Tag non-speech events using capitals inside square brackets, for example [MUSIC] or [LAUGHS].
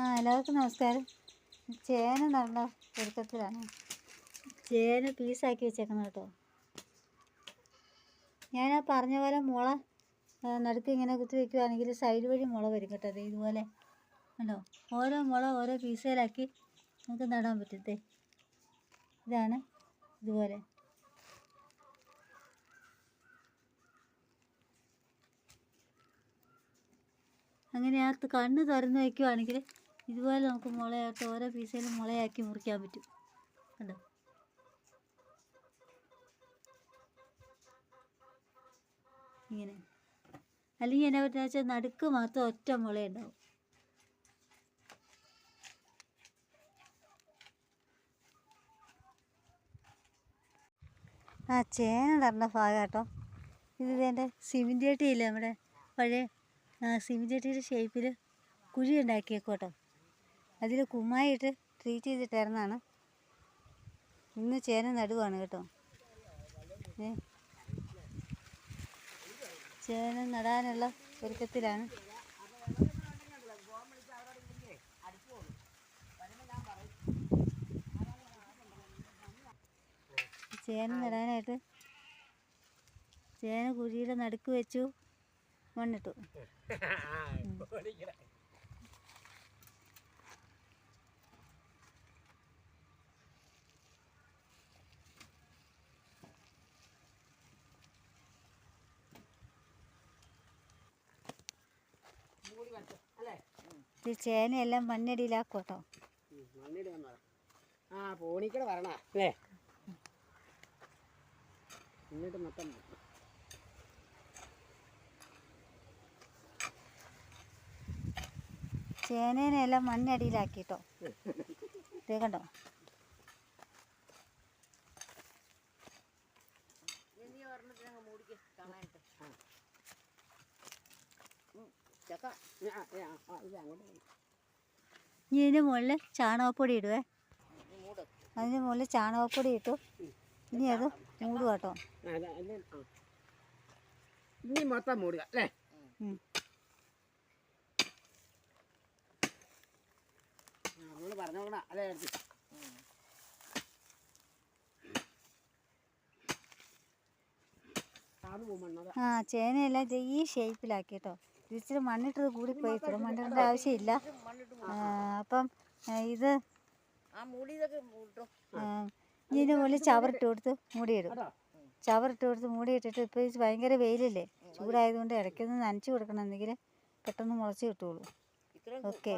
ആ എല്ലാവർക്കും നമസ്കാരം. ചേന നല്ല ഒരുക്കത്തിലാണ് ചേന പീസാക്കി വെച്ചേക്കണം കേട്ടോ. ഞാൻ ആ പറഞ്ഞ പോലെ മുള നടുക്ക് ഇങ്ങനെ കുത്തി വെക്കുവാണെങ്കിൽ സൈഡ് വഴി മുള വരും കേട്ടോ. അതെ ഇതുപോലെ ഉണ്ടോ ഓരോ മുള ഓരോ പീസുകളാക്കി നമുക്ക് നടാൻ പറ്റത്തേ. ഇതാണ് ഇതുപോലെ. അങ്ങനെ ആ കണ്ണ് തുറന്ന് വയ്ക്കുവാണെങ്കിൽ ഇതുപോലെ നമുക്ക് മുളയായിട്ട് ഓരോ പീസിലും മുളയാക്കി മുറിക്കാൻ പറ്റും. കണ്ടോ? ഇങ്ങനെ. അല്ലെങ്കിൽ എന്നാ പറ്റുന്ന വെച്ചാൽ നടുക്ക് മാത്രം ഒറ്റ മുളയുണ്ടാവും. ആ ചേന തരണ ഭാഗം കേട്ടോ ഇത് ഇതെന്റെ സിമിന്റെ ചട്ടിയില്ലേ നമ്മുടെ പഴയ സിമിന്റെ ചട്ടിയുടെ ഷേപ്പിൽ കുഴി ഉണ്ടാക്കിയേക്കും കേട്ടോ അതിൽ കുമ്മായിട്ട് ട്രീറ്റ് ചെയ്തിട്ടായിരുന്നാണ്. ഇന്ന് ചേന നടുവാണ് കേട്ടോ. ചേന നടാനുള്ള ഒരുക്കത്തിലാണ്. ചേന നടാനായിട്ട് ചേന കുഴിയുടെ നടുക്ക് വെച്ചു. മണ്ണിട്ടു. [LAUGHS] ഈ ചേനയെല്ലാം മണ്ണടിയിലാക്കോട്ടോ ആ പോണിക്കട വരണ. അല്ലേ? എന്നിട്ട് മൊത്തം ചേനേനെല്ലാം മണ്ണടിയിലാക്കിട്ടോ. ദേ കണ്ടോ? ചക്ക ആ, ആ, ആ, ഇത് അങ്ങോട്ട് പോയി. ഇനി ഇതിന്റെ മുകളിൽ ചാണകപ്പൊടി ഇടുവേ. അതിന്റെ മുകളിൽ ചാണകപ്പൊടി ഇട്ടു. ഇനി അത് മൂടുക കേട്ടോ. ഇനി മൊത്തം മൂടുക അല്ലേ? ആ ചേനയെല്ലാം ഈ ഷേപ്പിലാക്കി കേട്ടോ. ഇച്ചിരി മണ്ണിട്ടത് കൂടി പോയി. ഇത്ര മണ്ണിടേണ്ട ആവശ്യമില്ല അപ്പം ഇത് ഇതിന്റെ മുകളിൽ ചവറിട്ട് കൊടുത്ത് മൂടിയിടും. ചവറിട്ട് കൊടുത്ത് മൂടിയിട്ടിട്ട് ഇപ്പോൾ ഇത് ഭയങ്കര വെയിലല്ലേ? ചൂടായതുകൊണ്ട് ഇടയ്ക്കൊന്ന് നനച്ച് കൊടുക്കണം. എന്നെങ്കിൽ പെട്ടെന്ന് മുളച്ച് കിട്ടുള്ളൂ. ഓക്കേ.